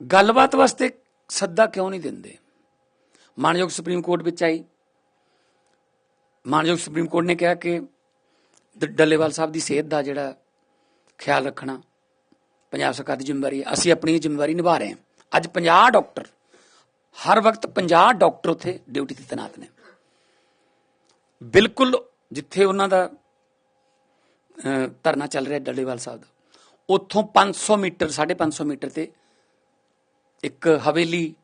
ਗੱਲਬਾਤ ਵਾਸਤੇ ਸੱਦਾ ਕਿਉਂ ਨਹੀਂ ਦਿੰਦੇ? ਮਾਨਯੋਗ ਸੁਪਰੀਮ ਕੋਰਟ ਵਿੱਚ ਆਈ। ਮਾਨਯੋਗ ਸੁਪਰੀਮ ਕੋਰਟ ਨੇ ਕਿਹਾ ਕਿ ਡੱਲੇਵਾਲ ਸਾਹਿਬ ਦੀ ਸਿਹਤ ਦਾ ਜਿਹੜਾ ਖਿਆਲ ਰੱਖਣਾ ਪੰਜਾਬ ਸਰਕਾਰ ਦੀ ਜ਼ਿੰਮੇਵਾਰੀ ਹੈ। ਅਸੀਂ ਆਪਣੀ ਜ਼ਿੰਮੇਵਾਰੀ ਨਿਭਾ ਰਹੇ ਹਾਂ। ਅੱਜ 50 ਡਾਕਟਰ, ਹਰ ਵਕਤ 50 ਡਾਕਟਰ ਉੱਥੇ ਡਿਊਟੀ ਤੇ ਤੈਨਾਤ ਨੇ। ਬਿਲਕੁਲ ਜਿੱਥੇ ਉਹਨਾਂ ਦਾ ਧਰਨਾ ਚੱਲ ਰਿਹਾ ਡੱਲੇਵਾਲ ਸਾਹਿਬ ਦਾ, ਉੱਥੋਂ 500 ਮੀਟਰ 550 ਮੀਟਰ ਤੇ ਇੱਕ ਹਵੇਲੀ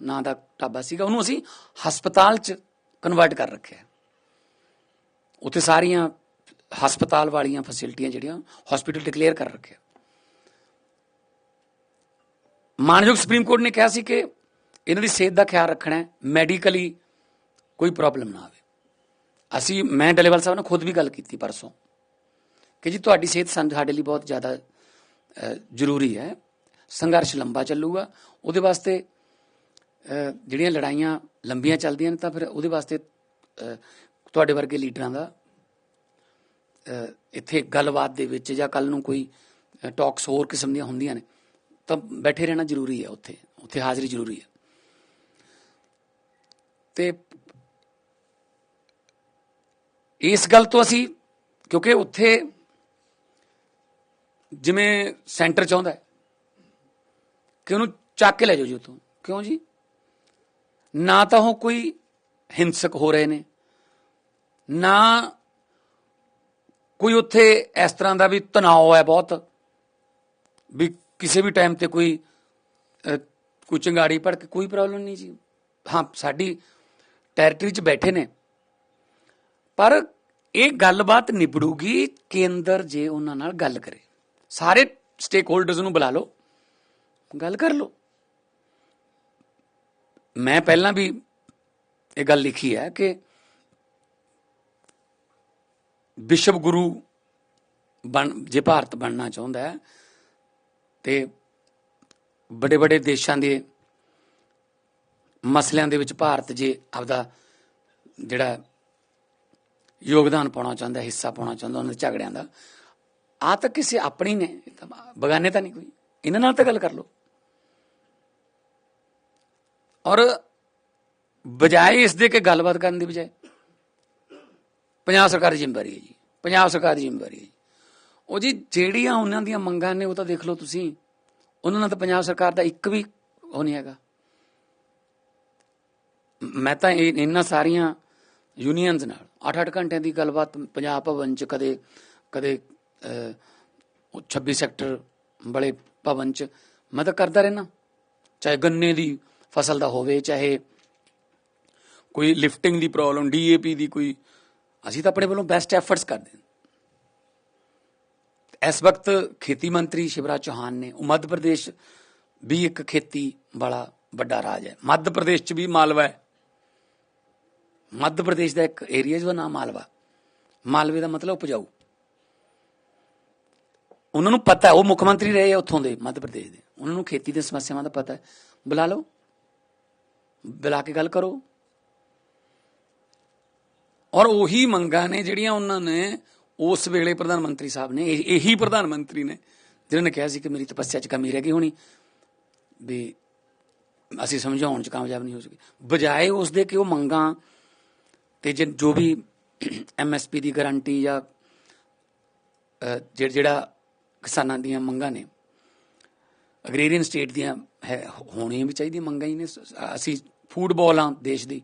ਨਾਂ ਦਾ ਢਾਬਾ ਸੀਗਾ, ਉਹਨੂੰ ਅਸੀਂ ਹਸਪਤਾਲ 'ਚ ਕਨਵਰਟ ਕਰ ਰੱਖਿਆ ਉੱਥੇ ਸਾਰੀਆਂ ਹਸਪਤਾਲ ਵਾਲੀਆਂ ਫੈਸਿਲਿਟੀਆਂ ਜਿਹੜੀਆਂ ਹਸਪੀਟਲ ਡਿਕਲੇਅਰ ਕਰ ਰੱਖਿਆ ਮਾਨਯੋਗ ਸੁਪਰੀਮ ਕੋਰਟ ਨੇ ਕਿਹਾ ਸੀ ਕਿ ਇਹਨਾਂ ਦੀ ਸਿਹਤ ਦਾ ਖਿਆਲ ਰੱਖਣਾ ਹੈ ਮੈਡੀਕਲੀ ਕੋਈ ਪ੍ਰੋਬਲਮ ਨਾ ਆਵੇ। ਅਸੀਂ, ਮੈਂ ਡਲੇਵਾਲ ਸਾਹਿਬ ਨਾਲ ਖੁਦ ਵੀ ਗੱਲ ਕੀਤੀ ਪਰਸੋਂ ਕਿ ਜੀ ਤੁਹਾਡੀ ਸਿਹਤ ਸਾਨੂੰ ਸਾਡੇ ਲਈ ਬਹੁਤ ਜ਼ਿਆਦਾ ਜ਼ਰੂਰੀ ਹੈ। ਸੰਘਰਸ਼ ਲੰਬਾ ਚੱਲੂਗਾ। ਉਹਦੇ ਵਾਸਤੇ ਜਿਹੜੀਆਂ ਲੜਾਈਆਂ ਲੰਬੀਆਂ ਚੱਲਦੀਆਂ ਨੇ, ਤਾਂ ਫਿਰ ਉਹਦੇ ਵਾਸਤੇ ਤੁਹਾਡੇ ਵਰਗੇ ਲੀਡਰਾਂ ਦਾ ਇੱਥੇ ਗੱਲਬਾਤ ਦੇ ਵਿੱਚ ਜਾਂ ਕੱਲ ਨੂੰ ਕੋਈ ਟਾਕਸ ਹੋਰ ਕਿਸਮ ਦੀਆਂ ਹੁੰਦੀਆਂ ਨੇ, ਤਾਂ ਬੈਠੇ ਰਹਿਣਾ ਜ਼ਰੂਰੀ ਹੈ ਉੱਥੇ ਉੱਥੇ ਹਾਜ਼ਰੀ ਜ਼ਰੂਰੀ ਹੈ। ਤੇ ਇਸ ਗੱਲ ਤੋਂ ਅਸੀਂ, ਕਿਉਂਕਿ ਉੱਥੇ ਜਿਵੇਂ ਸੈਂਟਰ ਚਾਹੁੰਦਾ ਹੈ ਕਿ ਉਹਨੂੰ ਚੱਕ ਕੇ ਲੈ ਜਾਓ ਜੀ ਉੱਥੋਂ? ਕਿਉਂ ਜੀ? ਨਾ ਤਾਂ ਉਹ ਕੋਈ ਹਿੰਸਕ ਹੋ ਰਹੇ ਨੇ। ਨਾ ਕੋਈ ਉੱਥੇ ਇਸ ਤਰ੍ਹਾਂ ਦਾ ਵੀ ਤਣਾਅ ਹੈ ਬਹੁਤ, ਵੀ ਕਿਸੇ ਵੀ ਟਾਈਮ ਤੇ ਕੋਈ ਕੋਈ ਚੰਗਾੜੀ ਭੜ ਕੇ ਕੋਈ ਪ੍ਰੋਬਲਮ ਨਹੀਂ ਜੀ। ਹਾਂ, ਸਾਡੀ ਟੈਰੀਟਰੀ 'ਚ ਬੈਠੇ ਨੇ। ਪਰ ਇਹ ਗੱਲਬਾਤ ਨਿਬੜੂਗੀ ਕੇਂਦਰ ਜੇ ਉਹਨਾਂ ਨਾਲ ਗੱਲ ਕਰੇ। ਸਾਰੇ ਸਟੇਕ ਹੋਲਡਰਸ ਨੂੰ ਬੁਲਾ ਲਓ। ਗੱਲ ਕਰ ਲਓ। ਮੈਂ ਪਹਿਲਾਂ ਵੀ ਇਹ ਗੱਲ ਲਿਖੀ ਹੈ ਕਿ ਵਿਸ਼ਵ ਗੁਰੂ ਬਣ, ਜੇ ਭਾਰਤ ਬਣਨਾ ਚਾਹੁੰਦਾ ਹੈ ਤੇ ਵੱਡੇ ਵੱਡੇ ਦੇਸ਼ਾਂ ਦੇ ਮਸਲਿਆਂ ਦੇ ਵਿੱਚ ਭਾਰਤ ਜੇ ਆਪਦਾ ਜਿਹੜਾ ਯੋਗਦਾਨ ਪਾਉਣਾ ਚਾਹੁੰਦਾ, ਹਿੱਸਾ ਪਾਉਣਾ ਚਾਹੁੰਦਾ ਉਹਨਾਂ ਦੇ ਝਗੜਿਆਂ ਦਾ ਆ ਤਾਂ ਕਿਸੇ ਆਪਣੀ ਨੇ ਬਗਾਨੇ ਤਾਂ ਨਹੀਂ ਕੋਈ। ਇਹਨਾਂ ਨਾਲ ਤਾਂ ਗੱਲ ਕਰ ਲਓ। ਔਰ ਬਜਾਏ ਇਸ ਦੇ ਕਿ ਗੱਲਬਾਤ ਕਰਨ ਦੀ ਬਜਾਏ ਪੰਜਾਬ ਸਰਕਾਰ ਦੀ ਜ਼ਿੰਮੇਵਾਰੀ ਹੈ ਜੀ ਪੰਜਾਬ ਸਰਕਾਰ ਦੀ ਜ਼ਿੰਮੇਵਾਰੀ ਹੈ ਜੀ। ਉਹ ਜੀ ਜਿਹੜੀਆਂ ਉਹਨਾਂ ਦੀਆਂ ਮੰਗਾਂ ਨੇ ਉਹ ਤਾਂ ਦੇਖ ਲਓ ਤੁਸੀਂ ਉਹਨਾਂ ਨਾਲ ਤਾਂ ਪੰਜਾਬ ਸਰਕਾਰ ਦਾ ਇੱਕ ਵੀ ਉਹ ਨਹੀਂ ਹੈਗਾ। ਮੈਂ ਤਾਂ ਇਹ ਇਹਨਾਂ ਸਾਰੀਆਂ ਯੂਨੀਅਨਸ ਨਾਲ 8-8 ਘੰਟਿਆਂ ਦੀ ਗੱਲਬਾਤ ਪੰਜਾਬ ਭਵਨ ਚ ਕਦੇ ਕਦੇ ਅਹ, 26 ਸੈਕਟਰ ਬੜੇ ਭਵਨ ਚ ਮੈਂ ਤਾਂ ਕਰਦਾ ਰਹਿਣਾ ਚਾਹੇ ਗੰਨੇ ਦੀ ਫਸਲ ਦਾ ਹੋਵੇ, ਚਾਹੇ ਕੋਈ ਲਿਫਟਿੰਗ ਦੀ ਪ੍ਰੋਬਲਮ ਡੀਏਪੀ ਦੀ ਕੋਈ, ਅਸੀਂ ਤਾਂ ਆਪਣੇ ਵੱਲੋਂ ਬੈਸਟ ਐਫਰਟਸ ਕਰਦੇ ਹਾਂ। ਇਸ ਵਕਤ ਖੇਤੀ ਮੰਤਰੀ ਸ਼ਿਵਰਾਜ ਚੌਹਾਨ ਨੇ ਉਹ ਮੱਧ ਪ੍ਰਦੇਸ਼ ਵੀ ਇੱਕ ਖੇਤੀ ਵਾਲਾ ਵੱਡਾ ਰਾਜ ਹੈ। ਮੱਧ ਪ੍ਰਦੇਸ਼ ਚ ਵੀ ਮਾਲਵਾ ਹੈ। ਮੱਧ ਪ੍ਰਦੇਸ਼ ਦਾ ਇੱਕ ਏਰੀਆ ਜਿਹਦਾ ਨਾਮ ਮਾਲਵਾ। ਮਾਲਵੇ ਦਾ ਮਤਲਬ ਉਪਜਾਊ। ਉਹਨਾਂ ਨੂੰ ਪਤਾ, ਉਹ ਮੁੱਖ ਮੰਤਰੀ ਰਹੇ ਆ ਉੱਥੋਂ ਦੇ, ਮੱਧ ਪ੍ਰਦੇਸ਼ ਦੇ। ਉਹਨਾਂ ਨੂੰ ਖੇਤੀ ਦੀਆਂ ਸਮੱਸਿਆਵਾਂ ਦਾ ਪਤਾ ਹੈ। ਬੁਲਾ ਲਓ। ਬੁਲਾ ਕੇ ਗੱਲ ਕਰੋ। ਔਰ ਉਹੀ ਮੰਗਾਂ ਨੇ ਜਿਹੜੀਆਂ ਉਹਨਾਂ ਨੇ ਉਸ ਵੇਲੇ ਪ੍ਰਧਾਨ ਮੰਤਰੀ ਸਾਹਿਬ ਨੇ ਇਹ- ਇਹੀ ਪ੍ਰਧਾਨ ਮੰਤਰੀ ਨੇ ਜਿਹਨਾਂ ਨੇ ਕਿਹਾ ਸੀ ਕਿ ਮੇਰੀ ਤਪੱਸਿਆ 'ਚ ਕਮੀ ਰਹਿ ਗਈ ਹੋਣੀ ਵੀ ਅਸੀਂ ਸਮਝਾਉਣ 'ਚ ਕਾਮਯਾਬ ਨਹੀਂ ਹੋ ਸਕੇ। ਬਜਾਏ ਉਸ ਦੇ ਕਿ ਉਹ ਮੰਗਾਂ ਤੇ ਜੇ ਜੋ ਵੀ ਐਮਐਸਪੀ ਦੀ ਗਾਰੰਟੀ ਜਾਂ ਅਹ, ਜਿਹੜਾ ਕਿਸਾਨਾਂ ਦੀਆਂ ਮੰਗਾਂ ਨੇ ਅਗਰੇਰੀਅਨ ਸਟੇਟ ਦੀਆਂ ਹੈ, ਹੋਣੀਆਂ ਵੀ ਚਾਹੀਦੀਆਂ, ਮੰਗਾਂ ਹੀ ਨੇ। ਅਸੀਂ ਫੂਡ ਬਾਲ ਆ ਦੇਸ਼ ਦੀ।